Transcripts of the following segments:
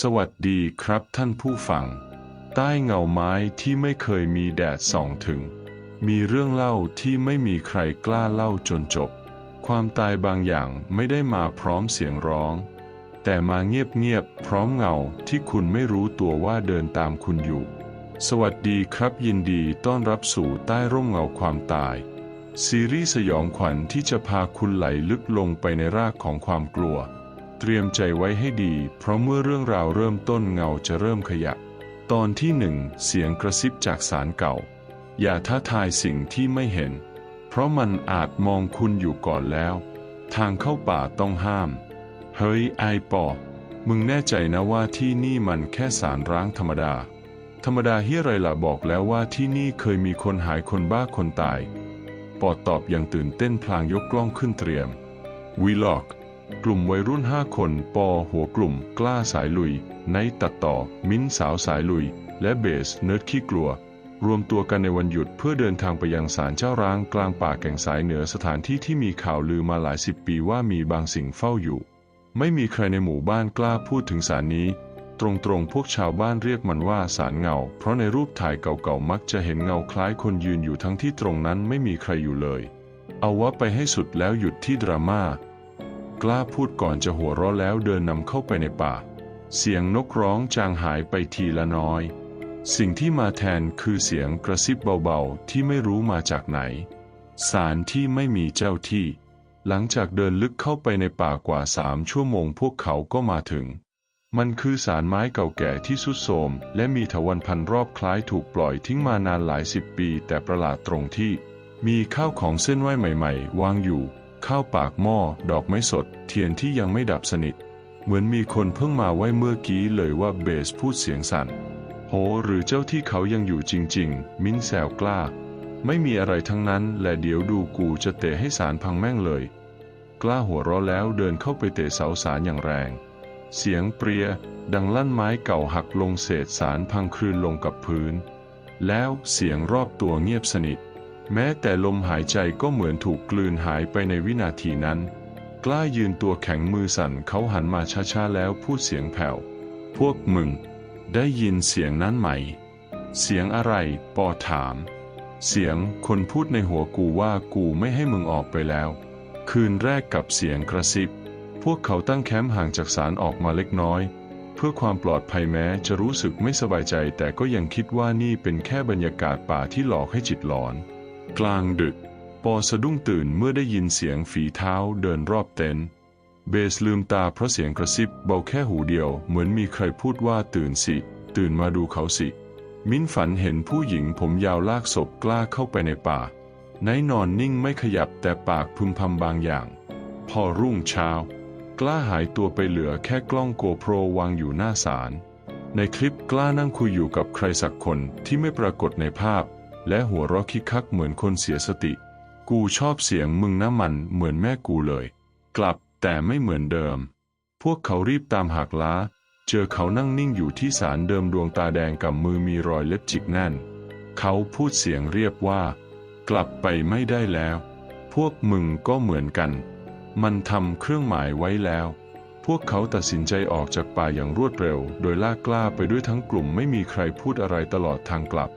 สวัสดีครับท่านผู้ฟัง ใต้เงาไม้ที่ไม่เคยมีแดดส่องถึง มีเรื่องเล่าที่ไม่มีใครกล้าเล่าจนจบ ความตายบางอย่างไม่ได้มาพร้อมเสียงร้อง แต่มาเงียบๆพร้อมเงาที่คุณไม่รู้ตัวว่าเดินตามคุณอยู่ สวัสดีครับยินดีต้อนรับสู่ใต้ร่มเงาความตาย ซีรีส์สยองขวัญที่จะพาคุณไหลลึกลงไปในรากของความกลัว เตรียมใจไว้ให้ดี เพราะเมื่อเรื่องราวเริ่มต้นเงาจะเริ่มขยับ ตอนที่หนึ่งเสียงกระซิบจากสารเก่า อย่าท้าทายสิ่งที่ไม่เห็น เพราะมันอาจมองคุณอยู่ก่อนแล้ว ทางเข้าป่าต้องห้าม เฮ้ยไอปอ มึงแน่ใจนะว่าที่นี่มันแค่สารร้างธรรมดา ธรรมดาเฮียไรล่ะบอกแล้วว่าที่นี่เคยมีคนหายคนบ้าคนตาย ปอตอบอย่างตื่นเต้นพลางยกกล้องขึ้นเตรียมวีล็อก กลุ่มวัยรุ่นห้าคนปอหัวกลุ่ม กล้าสายลุย ไนตัดต่อ มิ้นสาวสายลุย และเบสเนิร์ดขี้กลัว รวมตัวกันในวันหยุดเพื่อเดินทางไปยังศาลเจ้าร้างกลางป่าแก่งสายเหนือสถานที่ที่มีข่าวลือมาหลายสิบปีว่ามีบางสิ่งเฝ้าอยู่ ไม่มีใครในหมู่บ้านกล้าพูดถึงศาลนี้ ตรงๆพวกชาวบ้านเรียกมันว่าสารเงา เพราะในรูปถ่ายเก่าๆมักจะเห็นเงาคล้ายคนยืนอยู่ทั้งที่ตรงนั้นไม่มีใครอยู่เลย เอาว่าไปให้สุดแล้วหยุดที่ดราม่า กล้าพูดก่อนจะหัวเราะแล้วเดินนำเข้าไปในป่า เสียงนกร้องจางหายไปทีละน้อย สิ่งที่มาแทนคือเสียงกระซิบเบาๆ ที่ไม่รู้มาจากไหน สารที่ไม่มีเจ้าที่ หลังจากเดินลึกเข้าไปในป่ากว่าสามชั่วโมงพวกเขาก็มาถึง มันคือสารไม้เก่าแก่ที่สุดโทมและมีถวันพันรอบคล้ายถูกปล่อยทิ้งมานานหลายสิบปี แต่ประหลาดตรงที่ มีข้าวของเส้นไหวใหม่ ๆ วางอยู่ ข้าวปากหม้อ ดอกไม้สด เทียนที่ยังไม่ดับสนิท เหมือนมีคนเพิ่งมาไหว้เมื่อกี้เลยว่าเบสพูดเสียงสั่น โห หรือเจ้าที่เขายังอยู่จริง ๆ มิ้นแซวกล้า ไม่มีอะไรทั้งนั้น และเดี๋ยวดูกูจะเตะให้สารพังแม่งเลย กล้าหัวเราะแล้วเดินเข้าไปเตะเสาสารอย่างแรง เสียงเปรีย ดังลั่นไม้เก่าหักลงเศษสารพังคลืนลงกับพื้น แล้วเสียงรอบตัวเงียบสนิท แม้แต่ลมหายใจก็เหมือนถูกกลืนหายไปในวินาทีนั้น กล้ายืนตัวแข็งมือสั่นเขาหันมาช้าๆแล้วพูดเสียงแผ่ว พวกมึง ได้ยินเสียงนั้นไหม เสียงอะไรปอถาม เสียงคนพูดในหัวกูว่ากูไม่ให้มึงออกไปแล้ว คืนแรกกับเสียงกระซิบ พวกเขาตั้งแคมป์ห่างจากศาลออกมาเล็กน้อย เพื่อความปลอดภัยแม้จะรู้สึกไม่สบายใจ แต่ก็ยังคิดว่านี่เป็นแค่บรรยากาศป่าที่หลอกให้จิตหลอน กลางดึก ปอสะดุ้งตื่นเมื่อได้ยินเสียงฝีเท้าเดินรอบเต็นท์เบสลืมตาเพราะเสียงกระซิบเบาแค่หูเดียว เหมือนมีใครพูดว่าตื่นสิ ตื่นมาดูเขาสิ มิ้นฝันเห็นผู้หญิงผมยาวลากศพกล้าเข้าไปในป่าไนนอนนิ่งไม่ขยับแต่ปากพึมพำบางอย่าง พอรุ่งเช้า กล้าหายตัวไปเหลือแค่กล้องโกโปรวางอยู่หน้าศาลในคลิปกล้านั่งคุยอยู่กับใครสักคนที่ไม่ปรากฏในภาพ และหัวเราะคิกคักเหมือนคนเสียสติ กูชอบเสียงมึงน้ำมันเหมือนแม่กูเลย กลับแต่ไม่เหมือนเดิม พวกเขารีบตามหากล้า เจอเขานั่งนิ่งอยู่ที่ศาลเดิมดวงตาแดงกับมือมีรอยเล็บจิกแน่น เขาพูดเสียงเรียบว่า กลับไปไม่ได้แล้ว พวกมึงก็เหมือนกัน มันทำเครื่องหมายไว้แล้ว พวกเขาตัดสินใจออกจากป่าอย่างรวดเร็ว โดยลากกล้าไปด้วยทั้งกลุ่มไม่มีใครพูดอะไรตลอดทางกลับ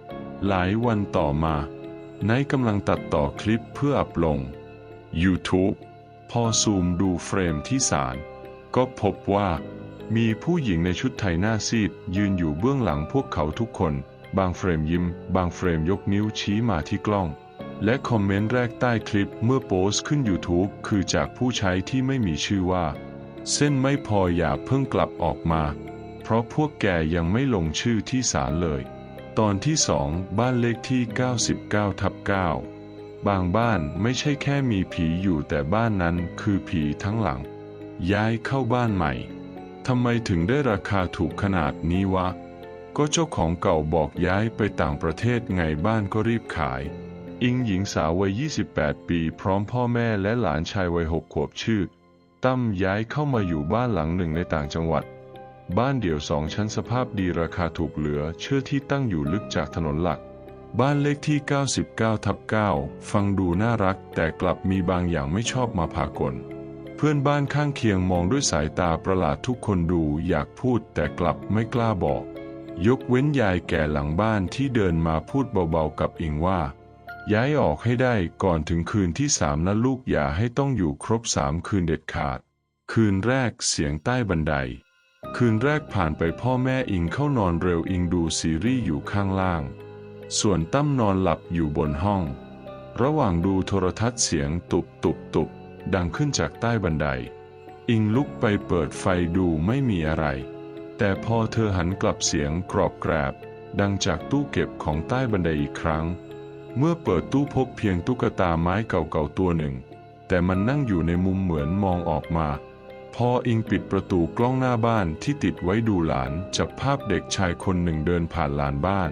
หลายวันต่อมาไนกำลังตัดต่อคลิปเพื่ออัพลง YouTube พอซูมดูเฟรมที่ศาลก็พบว่ามีผู้หญิงในชุดไทยหน้าซีด ยืนอยู่เบื้องหลังพวกเขาทุกคน บางเฟรมยิ้ม บางเฟรมยกนิ้วชี้มาที่กล้อง และคอมเมนต์แรกใต้คลิปเมื่อโพสต์ขึ้น YouTube คือจากผู้ใช้ที่ไม่มีชื่อว่า เส้นไม่พออย่าเพิ่งกลับออกมา เพราะพวกแกยังไม่ลงชื่อที่ศาลเลย ตอนที่สองบ้านเลขที่ 99ทับ9บางบ้านไม่ใช่แค่มีผีอยู่แต่บ้านนั้นคือผีทั้งหลัง ย้ายเข้าบ้านใหม่ทำไมถึงได้ราคาถูกขนาดนี้วะ ก็เจ้าของเก่าบอกย้ายไปต่างประเทศไงบ้านก็รีบขาย อิงหญิงสาววัย 28 ปีพร้อมพ่อแม่และหลานชายวัยหกขวบชื่อ ตั้มย้ายเข้ามาอยู่บ้านหลังหนึ่งในต่างจังหวัด บ้านเดี่ยวสองชั้นสภาพดีราคาถูกเหลือเชื่อที่ตั้งอยู่ลึกจากถนนหลัก บ้านเลขที่ 99ทับ9ฟังดูน่ารักแต่กลับมีบางอย่างไม่ชอบมาพากล เพื่อนบ้านข้างเคียงมองด้วยสายตาประหลาดทุกคนดูอยากพูดแต่กลับไม่กล้าบอก ยกเว้นยายแก่หลังบ้านที่เดินมาพูดเบาๆกับอิงว่า ย้ายออกให้ได้ก่อนถึงคืนที่สามนะลูกอย่าให้ต้องอยู่ครบสามคืนเด็ดขาด คืนแรกเสียงใต้บันได คืนแรกผ่านไปพ่อแม่อิงเข้านอนเร็วอิงดูซีรีส์อยู่ข้างล่าง ส่วนตั้มนอนหลับอยู่บนห้อง ระหว่างดูโทรทัศน์เสียงตุบตุบตุบดังขึ้นจากใต้บันได อิงลุกไปเปิดไฟดูไม่มีอะไร แต่พอเธอหันกลับเสียงกรอบแกรบ ดังจากตู้เก็บของใต้บันไดอีกครั้ง เมื่อเปิดตู้พบเพียงตุ๊กตาไม้เก่าๆตัวหนึ่ง แต่มันนั่งอยู่ในมุมเหมือนมองออกมา พออิงปิดประตูกล้องหน้าบ้านที่ติดไว้ดูหลานจับภาพเด็กชายคนหนึ่งเดินผ่านลานบ้าน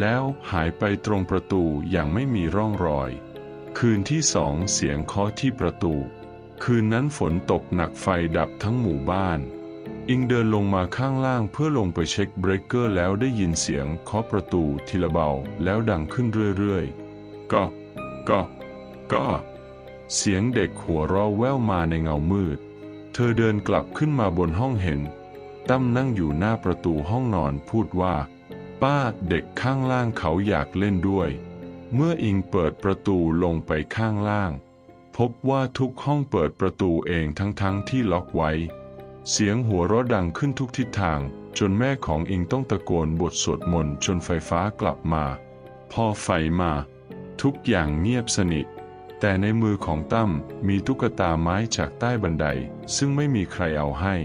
แล้วหายไปตรงประตูอย่างไม่มีร่องรอย คืนที่สองเสียงเคาะที่ประตู คืนนั้นฝนตกหนักไฟดับทั้งหมู่บ้าน อิงเดินลงมาข้างล่างเพื่อลงไปเช็คเบรกเกอร์แล้วได้ยินเสียงเคาะประตูทีละเบาแล้วดังขึ้นเรื่อยๆก็ก็ก็เสียงเด็กหัวเราะแว่วมาในเงามืด เธอเดินกลับขึ้นมาบนห้องเห็น ตั้มนั่งอยู่หน้าประตูห้องนอนพูดว่า ป้าเด็กข้างล่างเขาอยากเล่นด้วย เมื่ออิงเปิดประตูลงไปข้างล่าง พบว่าทุกห้องเปิดประตูเองทั้งๆที่ล็อกไว้ เสียงหัวเราะดังขึ้นทุกทิศทาง จนแม่ของอิงต้องตะโกนบทสวดมนต์จนไฟฟ้ากลับมา พอไฟมา ทุกอย่างเงียบสนิท แต่ในมือของตั้มมีตุ๊กตาไม้จากใต้บันได ซึ่งไม่มีใครเอาให้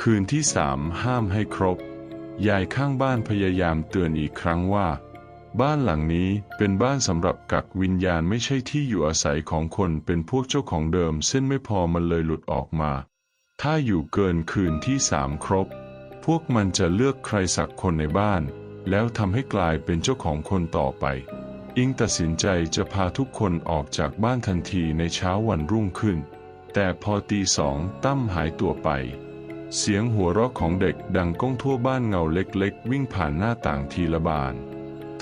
คืนที่สามห้ามให้ครบ ยายข้างบ้านพยายามเตือนอีกครั้งว่า บ้านหลังนี้เป็นบ้านสำหรับกักวิญญาณไม่ใช่ที่อยู่อาศัยของคนเป็นพวกเจ้าของเดิม เส้นไม่พอมันเลยหลุดออกมา ถ้าอยู่เกินคืนที่สามครบ พวกมันจะเลือกใครสักคนในบ้าน แล้วทำให้กลายเป็นเจ้าของคนต่อไป อิงตัดสินใจจะพาทุกคนออกจากบ้านทันทีในเช้าวันรุ่งขึ้น แต่พอตีสองตั้มหายตัวไป เสียงหัวเราะของเด็กดังก้องทั่วบ้านเงาเล็กๆ วิ่งผ่านหน้าต่างทีละบาน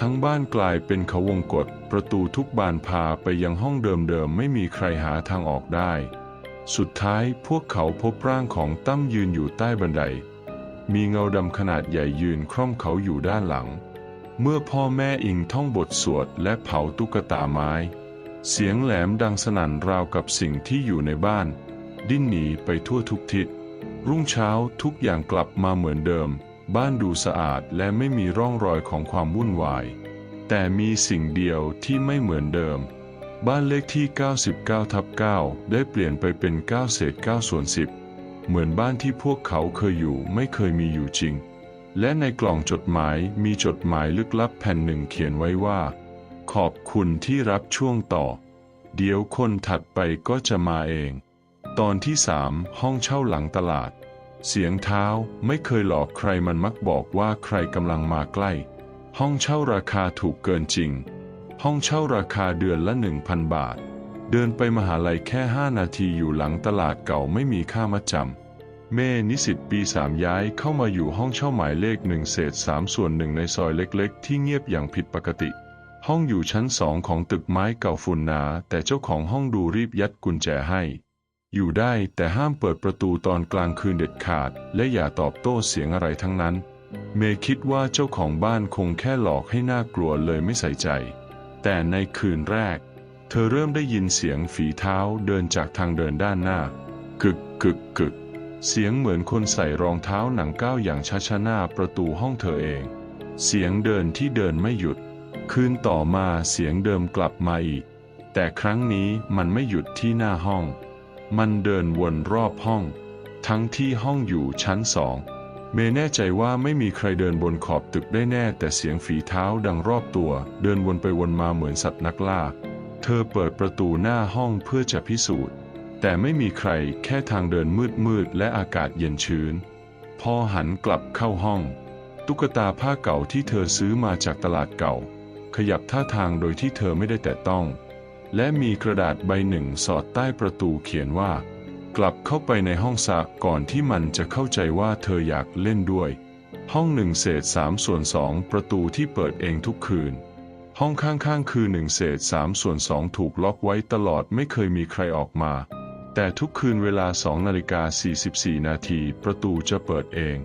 ทั้งบ้านกลายเป็นเขาวงกฏประตูทุกบานพาไปยังห้องเดิมๆไม่มีใครหาทางออกได้ สุดท้ายพวกเขาพบร่างของตั้มยืนอยู่ใต้บันได มีเงาดำขนาดใหญ่ยืนคร่อมเขาอยู่ด้านหลัง เมื่อพ่อแม่อิงท่องบทสวดและเผาตุ๊กตาไม้ เสียงแหลมดังสนั่นราวกับสิ่งที่อยู่ในบ้าน ดิ้นหนีไปทั่วทุกทิศ รุ่งเช้าทุกอย่างกลับมาเหมือนเดิม บ้านดูสะอาดและไม่มีร่องรอยของความวุ่นวาย แต่มีสิ่งเดียวที่ไม่เหมือนเดิม บ้านเลขที่ 99ทับ9ได้เปลี่ยนไปเป็น9เศษ9ส่วน10 เหมือนบ้านที่พวกเขาเคยอยู่ไม่เคยมีอยู่จริง และในกล่องจดหมายมีจดหมายลึกลับแผ่นหนึ่งเขียนไว้ว่า ขอบคุณที่รับช่วงต่อ เดี๋ยวคนถัดไปก็จะมาเอง ตอนที่สามห้องเช่าหลังตลาด เสียงเท้าไม่เคยหลอกใครมันมักบอกว่าใครกำลังมาใกล้ ห้องเช่าราคาถูกเกินจริง ห้องเช่าราคาเดือนละ 1,000 บาท เดินไปมหาลัยแค่ 5 นาทีอยู่หลังตลาดเก่าไม่มีค่ามัดจำ เมนิสิตปีสามย้ายเข้ามาอยู่ห้องเช่าหมายเลขหนึ่งเศษสามส่วนหนึ่งในซอยเล็กๆ ที่เงียบอย่างผิดปกติ ห้องอยู่ชั้นสองของตึกไม้เก่าฝุ่นหนา แต่เจ้าของห้องดูรีบยัดกุญแจให้ อยู่ได้แต่ห้ามเปิดประตูตอนกลางคืนเด็ดขาด และอย่าตอบโต้เสียงอะไรทั้งนั้น เมคิดว่าเจ้าของบ้านคงแค่หลอกให้น่ากลัวเลยไม่ใส่ใจ แต่ในคืนแรก เธอเริ่มได้ยินเสียงฝีเท้าเดินจากทางเดินด้านหน้า กึกกึกกึก เสียงเหมือนคนใส่รองเท้าหนังก้าวอย่างช้าๆหน้าประตูห้องเธอเอง เสียงเดินที่เดินไม่หยุด คืนต่อมาเสียงเดิมกลับมาอีก แต่ครั้งนี้มันไม่หยุดที่หน้าห้อง มันเดินวนรอบห้อง ทั้งที่ห้องอยู่ชั้นสอง เมย์แน่ใจว่าไม่มีใครเดินบนขอบตึกได้แน่แต่เสียงฝีเท้าดังรอบตัว เดินวนไปวนมาเหมือนสัตว์นักล่า เธอเปิดประตูหน้าห้องเพื่อจะพิสูจน์ แต่ไม่มีใครแค่ทางเดินมืดมืดๆและอากาศเย็นชื้น พอหันกลับเข้าห้อง ตุ๊กตาผ้าเก่าที่เธอซื้อมาจากตลาดเก่า ขยับท่าทางโดยที่เธอไม่ได้แตะต้อง และมีกระดาษใบหนึ่งสอดใต้ประตูเขียนว่า กลับเข้าไปในห้องซักก่อนที่มันจะเข้าใจว่าเธออยากเล่นด้วย ห้องหนึ่งเศษสามส่วนสองประตูที่เปิดเองทุกคืนห้องข้างๆ คือหนึ่งเศษสามส่วนสองถูกล็อกไว้ตลอดไม่เคยมีใครออกมา แต่ทุกคืนเวลาสองนาฬิกา44 นาทีประตูจะเปิดเอง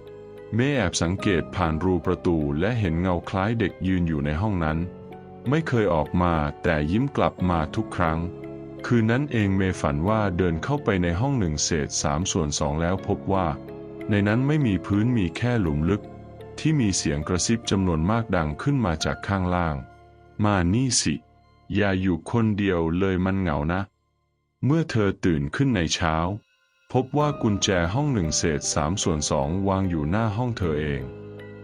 เมย์แอบสังเกตผ่านรูประตูและเห็นเงาคล้ายเด็กยืนอยู่ในห้องนั้น ไม่เคยออกมาแต่ยิ้มกลับมาทุกครั้ง คืนนั้นเองเมย์ฝันว่าเดินเข้าไปในห้องหนึ่งเศษสามส่วนสองแล้วพบว่า ในนั้นไม่มีพื้นมีแค่หลุมลึก ที่มีเสียงกระซิบจำนวนมากดังขึ้นมาจากข้างล่าง มานี่สิ อย่าอยู่คนเดียวเลยมันเหงานะ เมื่อเธอตื่นขึ้นในเช้า พบว่ากุญแจห้องหนึ่งเศษสามส่วนสองวางอยู่หน้าห้องเธอเอง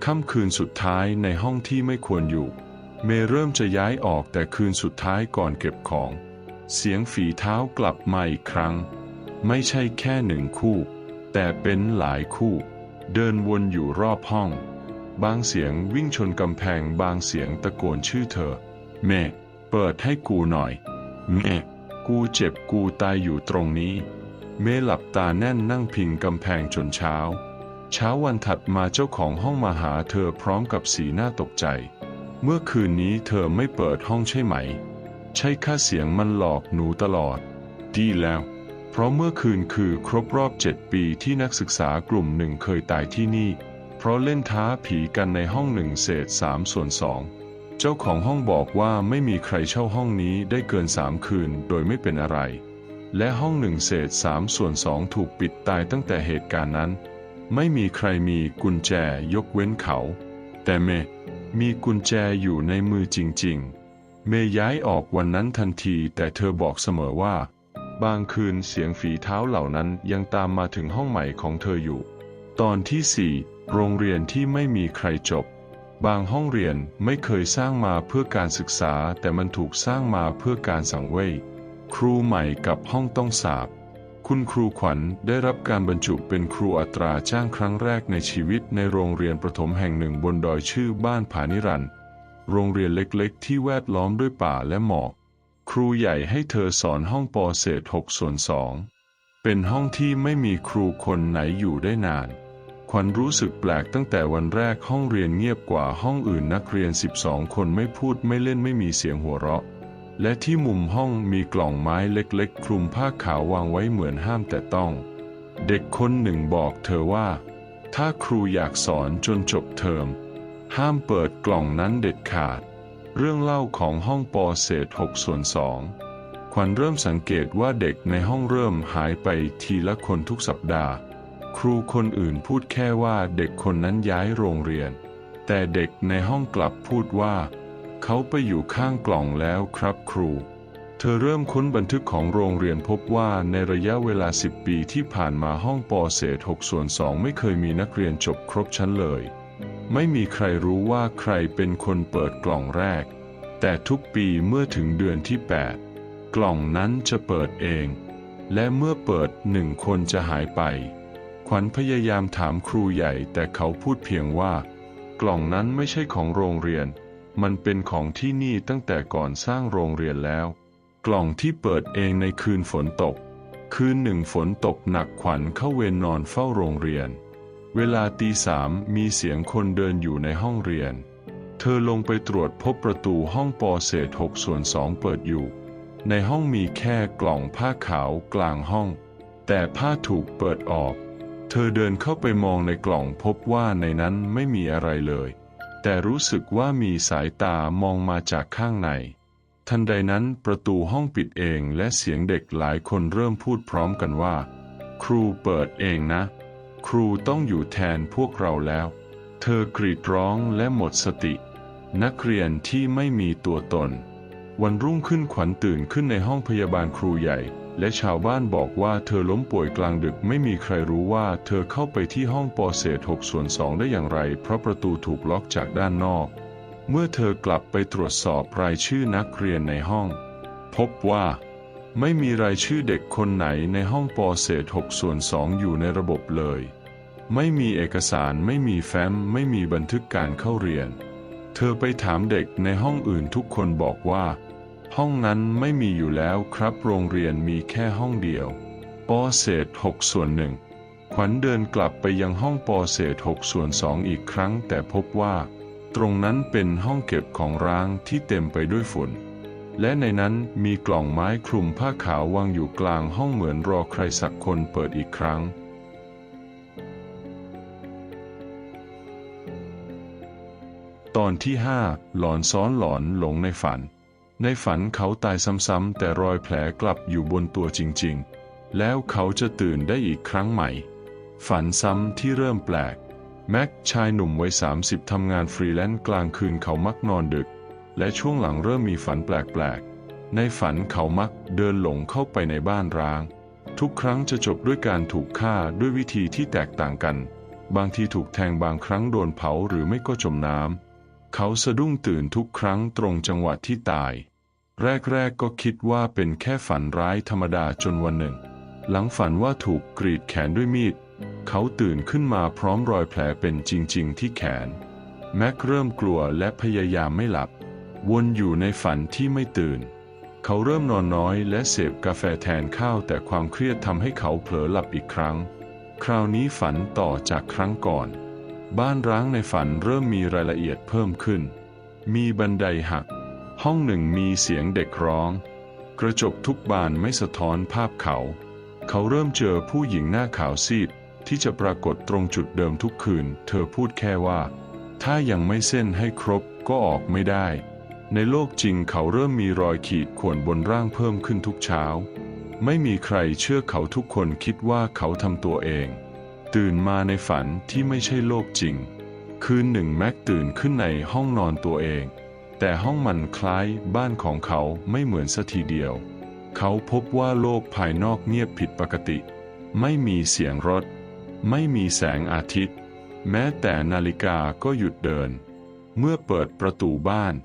ค่ำคืนสุดท้ายในห้องที่ไม่ควรอยู่ เมเริ่มจะย้ายออกแต่คืนสุดท้ายก่อนเก็บของ เสียงฝีเท้ากลับมาอีกครั้ง ไม่ใช่แค่หนึ่งคู่ แต่เป็นหลายคู่ เดินวนอยู่รอบห้อง บางเสียงวิ่งชนกำแพงบางเสียงตะโกนชื่อเธอแม่เปิดให้กูหน่อยแม่ กูเจ็บกูตายอยู่ตรงนี้ เมหลับตาแน่นนั่งพิงกำแพงจนเช้า เช้าวันถัดมาเจ้าของห้องมาหาเธอพร้อมกับสีหน้าตกใจ เมื่อคืนนี้เธอไม่เปิดห้องใช่ไหม ใช่ค่าเสียงมันหลอกหนูตลอด ดีแล้ว เพราะเมื่อคืนคือครบรอบเจ็ดปีที่นักศึกษากลุ่มหนึ่งเคยตายที่นี่ เพราะเล่นท้าผีกันในห้องหนึ่งเศษสามส่วนสอง เจ้าของห้องบอกว่าไม่มีใครเช่าห้องนี้ได้เกินสามคืนโดยไม่เป็นอะไร และห้องหนึ่งเศษสามส่วนสองถูกปิดตายตั้งแต่เหตุการณ์นั้น ไม่มีใครมีกุญแจยกเว้นเขา แต่เมมีกุญแจอยู่ในมือจริง ๆ เมย้ายออกวันนั้นทันทีแต่เธอบอกเสมอว่า บางคืนเสียงฝีเท้าเหล่านั้นยังตามมาถึงห้องใหม่ของเธออยู่ ตอนที่สี่โรงเรียนที่ไม่มีใครจบ บางห้องเรียนไม่เคยสร้างมาเพื่อการศึกษาแต่มันถูกสร้างมาเพื่อการสังเวยครูใหม่กับห้องต้องสาบ คุณครูขวัญได้รับการบรรจุเป็นครูอัตราจ้างครั้งแรกในชีวิตในโรงเรียนประถมแห่งหนึ่งบนดอยชื่อบ้านผานิรันด์โรงเรียนเล็กๆ ที่แวดล้อมด้วยป่าและหมอก ครูใหญ่ให้เธอสอนห้องปอเศษหกส่วนสองเป็นห้องที่ไม่มีครูคนไหนอยู่ได้นาน ขวัญรู้สึกแปลกตั้งแต่วันแรกห้องเรียนเงียบกว่าห้องอื่นนักเรียน 12 คนไม่พูดไม่เล่นไม่มีเสียงหัวเราะ และที่มุมห้องมีกล่องไม้เล็กๆ คลุมผ้าขาววางไว้เหมือนห้ามแต่ต้อง เด็กคนหนึ่งบอกเธอว่า ถ้าครูอยากสอนจนจบเทอม ห้ามเปิดกล่องนั้นเด็ดขาด เรื่องเล่าของห้องปอเศษ6ส่วน2ขวัญเริ่มสังเกตว่าเด็กในห้องเริ่มหายไปทีละคนทุกสัปดาห์ ครูคนอื่นพูดแค่ว่าเด็กคนนั้นย้ายโรงเรียน แต่เด็กในห้องกลับพูดว่า เขาไปอยู่ข้างกล่องแล้วครับครู เธอเริ่มค้นบันทึกของโรงเรียนพบว่าในระยะเวลา 10 ปีที่ผ่านมาห้องปอเศษ6ส่วน2ไม่เคยมีนักเรียนจบครบชั้นเลย ไม่มีใครรู้ว่าใครเป็นคนเปิดกล่องแรก แต่ทุกปีเมื่อถึงเดือนที่ 8 กล่องนั้นจะเปิดเอง และเมื่อเปิดหนึ่งคนจะหายไป ขวัญพยายามถามครูใหญ่แต่เขาพูดเพียงว่า กล่องนั้นไม่ใช่ของโรงเรียน มันเป็นของที่นี่ตั้งแต่ก่อนสร้างโรงเรียนแล้ว กล่องที่เปิดเองในคืนฝนตก คืนหนึ่งฝนตกหนักขวัญเข้าเวรนอนเฝ้าโรงเรียน เวลาตีสามมีเสียงคนเดินอยู่ในห้องเรียน เธอลงไปตรวจพบประตูห้องปอเศษหกส่วนสองเปิดอยู่ ในห้องมีแค่กล่องผ้าขาวกลางห้อง แต่ผ้าถูกเปิดออก เธอเดินเข้าไปมองในกล่องพบว่าในนั้นไม่มีอะไรเลย แต่รู้สึกว่ามีสายตามองมาจากข้างใน ทันใดนั้นประตูห้องปิดเองและเสียงเด็กหลายคนเริ่มพูดพร้อมกันว่า ครูเปิดเองนะ ครูต้องอยู่แทนพวกเราแล้ว เธอกรีดร้องและหมดสติ นักเรียนที่ไม่มีตัวตน วันรุ่งขึ้นขวัญตื่นขึ้นในห้องพยาบาลครูใหญ่ และชาวบ้านบอกว่าเธอล้มป่วยกลางดึกไม่มีใครรู้ว่าเธอเข้าไปที่ห้องปอเศษ6ส่วน2ได้อย่างไร เพราะประตูถูกล็อกจากด้านนอก เมื่อเธอกลับไปตรวจสอบรายชื่อนักเรียนในห้อง พบว่า ไม่มีรายชื่อเด็กคนไหนในห้องปอเศษ6ส่วน2อยู่ในระบบเลย ไม่มีเอกสารไม่มีแฟ้ม ไม่มีบันทึกการเข้าเรียน เธอไปถามเด็กในห้องอื่นทุกคนบอกว่า ห้องนั้นไม่มีอยู่แล้วครับโรงเรียนมีแค่ห้องเดียว ปเศษ6ส่วนหนึ่งขวัญเดินกลับไปยังห้องปเศษ6ส่วนสองอีกครั้ง แต่พบว่า ตรงนั้นเป็นห้องเก็บของร้างที่เต็มไปด้วยฝุ่น และในนั้นมีกล่องไม้คลุมผ้าขาววางอยู่กลางห้องเหมือนรอใครสักคนเปิดอีกครั้งตอนที่ห้าหลอนซ้อนหลอนหลงในฝัน ในฝันเขาตายซ้ำๆแต่รอยแผลกลับอยู่บนตัวจริงๆ แล้วเขาจะตื่นได้อีกครั้งใหม่ ฝันซ้ำที่เริ่มแปลก แม็กชายหนุ่มวัย 30 ทำงานฟรีแลนซ์กลางคืนเขามักนอนดึก และช่วงหลังเริ่มมีฝันแปลกๆ ในฝันเขามักเดินหลงเข้าไปในบ้านร้าง ทุกครั้งจะจบด้วยการถูกฆ่าด้วยวิธีที่แตกต่างกัน บางทีถูกแทงบางครั้งโดนเผาหรือไม่ก็จมน้ำเขาสะดุ้งตื่นทุกครั้งตรงจังหวะที่ตาย แรกๆก็คิดว่าเป็นแค่ฝันร้ายธรรมดาจนวันหนึ่ง หลังฝันว่าถูกกรีดแขนด้วยมีด เขาตื่นขึ้นมาพร้อมรอยแผลเป็นจริง ๆ ที่แขน แม็กเริ่มกลัวและพยายามไม่หลับ วนอยู่ในฝันที่ไม่ตื่น เขาเริ่มนอนน้อยและเสพกาแฟแทนข้าวแต่ความเครียดทำให้เขาเผลอหลับอีกครั้ง คราวนี้ฝันต่อจากครั้งก่อน บ้านร้างในฝันเริ่มมีรายละเอียดเพิ่มขึ้น มีบันไดหัก ห้องหนึ่งมีเสียงเด็กร้อง กระจกทุกบานไม่สะท้อนภาพเขา เขาเริ่มเจอผู้หญิงหน้าขาวซีด ที่จะปรากฏตรงจุดเดิมทุกคืน เธอพูดแค่ว่า ถ้ายังไม่เส้นให้ครบก็ออกไม่ได้ ในโลกจริงเขาเริ่มมีรอยขีดข่วนบนร่างเพิ่มขึ้นทุกเช้า ไม่มีใครเชื่อเขาทุกคนคิดว่าเขาทำตัวเอง ตื่นมาในฝันที่ไม่ใช่โลกจริง คืนหนึ่งแม็กตื่นขึ้นในห้องนอนตัวเอง แต่ห้องมันคล้ายบ้านของเขาไม่เหมือนสัทีเดียว เขาพบว่าโลกภายนอกเงียบผิดปกติ ไม่มีเสียงรถ ไม่มีแสงอาทิตย์ แม้แต่นาฬิกาก็หยุดเดิน เมื่อเปิดประตูบ้าน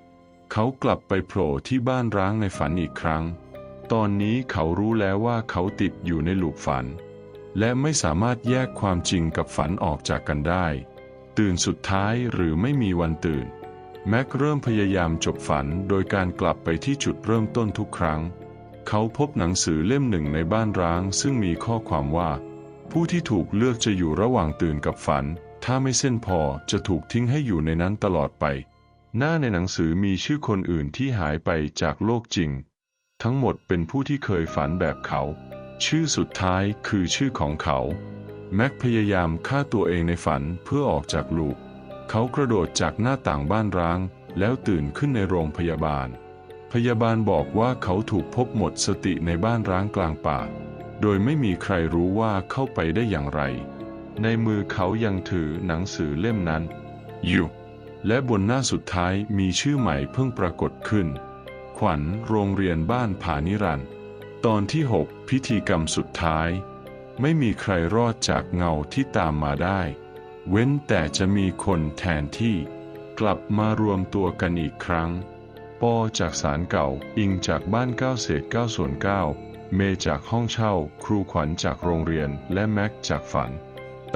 เขากลับไปโผล่ที่บ้านร้างในฝันอีกครั้ง ตอนนี้เขารู้แล้วว่าเขาติดอยู่ในหลูปฝัน และไม่สามารถแยกความจริงกับฝันออกจากกันได้ ตื่นสุดท้ายหรือไม่มีวันตื่น แม็กเริ่มพยายามจบฝันโดยการกลับไปที่จุดเริ่มต้นทุกครั้ง เขาพบหนังสือเล่มหนึ่งในบ้านร้าง ซึ่งมีข้อความว่า ผู้ที่ถูกเลือกจะอยู่ระหว่างตื่นกับฝัน ถ้าไม่เส้นพอจะถูกทิ้งให้อยู่ในนั้นตลอดไป หน้าในหนังสือมีชื่อคนอื่นที่หายไปจากโลกจริง ทั้งหมดเป็นผู้ที่เคยฝันแบบเขา ชื่อสุดท้ายคือชื่อของเขา แม็กพยายามฆ่าตัวเองในฝันเพื่อออกจากลูก เขากระโดดจากหน้าต่างบ้านร้าง แล้วตื่นขึ้นในโรงพยาบาล พยาบาลบอกว่าเขาถูกพบหมดสติในบ้านร้างกลางป่า โดยไม่มีใครรู้ว่าเข้าไปได้อย่างไร ในมือเขายังถือหนังสือเล่มนั้น อยู่ และบนหน้าสุดท้ายมีชื่อใหม่เพิ่งปรากฏขึ้น ขวัญโรงเรียนบ้านผานิรันด์ตอนที่ 6 พิธีกรรมสุดท้าย ไม่มีใครรอดจากเงาที่ตามมาได้ เว้นแต่จะมีคนแทนที่ กลับมารวมตัวกันอีกครั้ง ปอจากศาลเก่า อิงจากบ้าน9เศษ9ส่วน9เมจากห้องเช่า ครูขวัญจากโรงเรียน และแม็กจากฝัน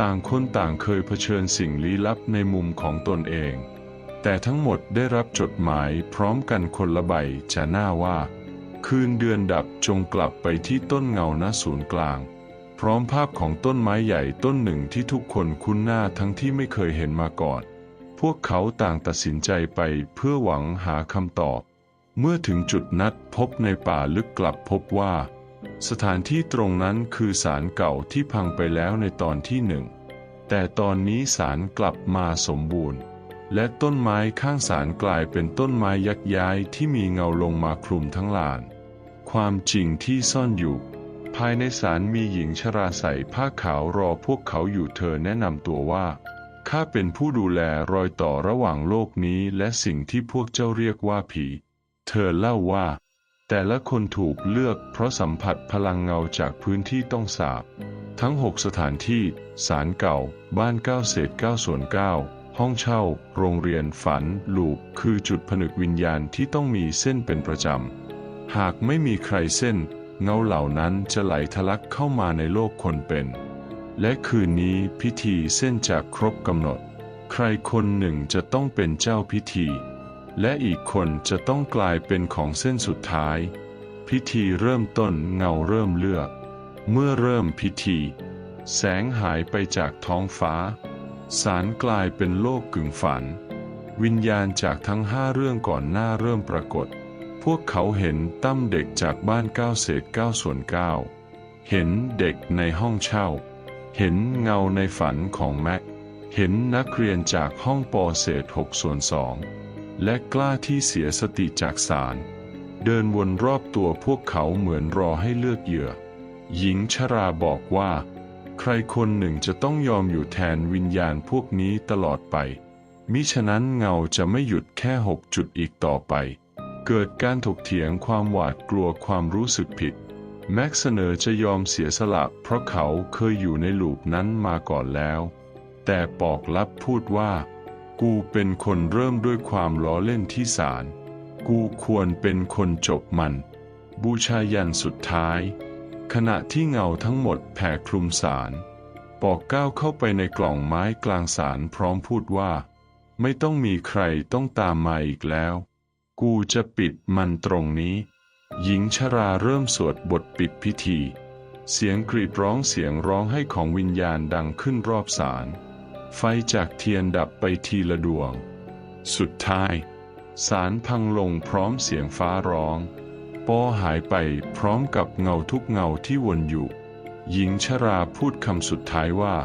ต่างคนต่างเคยเผชิญสิ่งลี้ลับในมุมของตนเอง แต่ทั้งหมดได้รับจดหมายพร้อมกันคนละใบจะหน้าว่า คืนเดือนดับจงกลับไปที่ต้นเงาณศูนย์กลาง พร้อมภาพของต้นไม้ใหญ่ต้นหนึ่งที่ทุกคนคุ้นหน้าทั้งที่ไม่เคยเห็นมาก่อน พวกเขาต่างตัดสินใจไปเพื่อหวังหาคำตอบ เมื่อถึงจุดนัดพบในป่าลึกกลับพบว่า สถานที่ตรงนั้นคือศาลเก่าที่พังไปแล้วในตอนที่หนึ่ง แต่ตอนนี้ศาลกลับมาสมบูรณ์ และต้นไม้ข้างศาลกลายเป็นต้นไม้ยักษ์ย้ายที่มีเงาลงมาคลุมทั้งลาน ความจริงที่ซ่อนอยู่ ภายในศาลมีหญิงชราใส่ผ้าขาวรอพวกเขาอยู่เธอแนะนำตัวว่า ข้าเป็นผู้ดูแลรอยต่อระหว่างโลกนี้และสิ่งที่พวกเจ้าเรียกว่าผี เธอเล่าว่า แต่ละคนถูกเลือกเพราะสัมผัสพลังเงาจากพื้นที่ต้องสาบ ทั้ง6สถานที่ ศาลเก่า บ้าน9เศษ9ส่วน9ห้องเช่า โรงเรียนฝัน ลูปคือจุดผนึกวิญญาณที่ต้องมีเส้นเป็นประจำ หากไม่มีใครเส้น เงาเหล่านั้นจะไหลทะลักเข้ามาในโลกคนเป็น และคืนนี้พิธีเส้นจะครบกำหนด ใครคนหนึ่งจะต้องเป็นเจ้าพิธี และอีกคนจะต้องกลายเป็นของเส้นสุดท้าย พิธีเริ่มต้นเงาเริ่มเลือก เมื่อเริ่มพิธี แสงหายไปจากท้องฟ้า สารกลายเป็นโลกกึ่งฝัน วิญญาณจากทั้งห้าเรื่องก่อนหน้าเริ่มปรากฏ วกเขาเห็นตั้มเด็กจากบ้านเก้าเศษเก้าส่วนเก้าเห็นเด็กในห้องเช่า เห็นเงาในฝันของแม็ก เห็นนักเรียนจากห้องปอเศษหกส่วนสองและกล้าที่เสียสติจากสาร เดินวนรอบตัวพวกเขาเหมือนรอให้เลือกเหยื่อ หญิงชราบอกว่า ใครคนหนึ่งจะต้องยอมอยู่แทนวิญญาณพวกนี้ตลอดไป มิฉะนั้นเงาจะไม่หยุดแค่หกจุดอีกต่อไป เกิดการถกเถียงความหวาดกลัวความรู้สึกผิด แม็กเสนอจะยอมเสียสละเพราะเขาเคยอยู่ในลูปนั้นมาก่อนแล้ว แต่ปอกลับพูดว่า กูเป็นคนเริ่มด้วยความล้อเล่นที่ศาลกูควรเป็นคนจบมัน บูชายันสุดท้าย ขณะที่เงาทั้งหมดแผ่คลุมศาลปอกก้าวเข้าไปในกล่องไม้กลางศาลพร้อมพูดว่า ไม่ต้องมีใครต้องตามมาอีกแล้ว กูจะปิดมันตรงนี้ หญิงชราเริ่มสวดบทปิดพิธี เสียงกรีดร้องเสียงร้องให้ของวิญญาณดังขึ้นรอบศาล ไฟจากเทียนดับไปทีละดวง สุดท้ายศาลพังลงพร้อมเสียงฟ้าร้อง ปอหายไปพร้อมกับเงาทุกเงาที่วนอยู่ หญิงชราพูดคำสุดท้ายว่า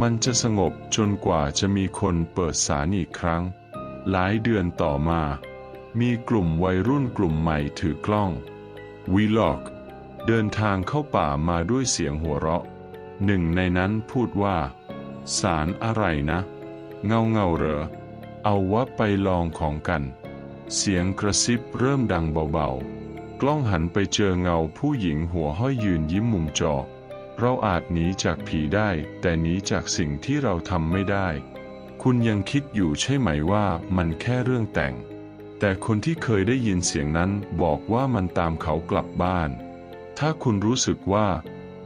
มันจะสงบจนกว่าจะมีคนเปิดศาลอีกครั้ง หลายเดือนต่อมา มีกลุ่มวัยรุ่นกลุ่มใหม่ถือกล้องวีล็อก เดินทางเข้าป่ามาด้วยเสียงหัวเราะ หนึ่งในนั้นพูดว่า สารอะไรนะ เงาเงาเหรอ เอาวะไปลองของกัน เสียงกระซิบเริ่มดังเบาๆ กล้องหันไปเจอเงาผู้หญิงหัวห้อยยืนยิ้มมุมจอ เราอาจหนีจากผีได้ แต่หนีจากสิ่งที่เราทำไม่ได้ คุณยังคิดอยู่ใช่ไหมว่ามันแค่เรื่องแต่ง แต่คนที่เคยได้ยินเสียงนั้นบอกว่ามันตามเขากลับบ้าน ถ้าคุณรู้สึกว่า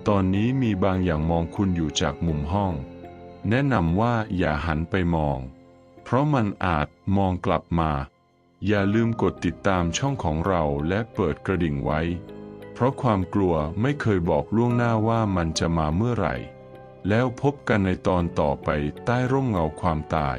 ตอนนี้มีบางอย่างมองคุณอยู่จากมุมห้อง แนะนำว่าอย่าหันไปมอง เพราะมันอาจมองกลับมา อย่าลืมกดติดตามช่องของเราและเปิดกระดิ่งไว้ เพราะความกลัวไม่เคยบอกล่วงหน้าว่ามันจะมาเมื่อไหร่ แล้วพบกันในตอนต่อไปใต้ร่มเงาความตาย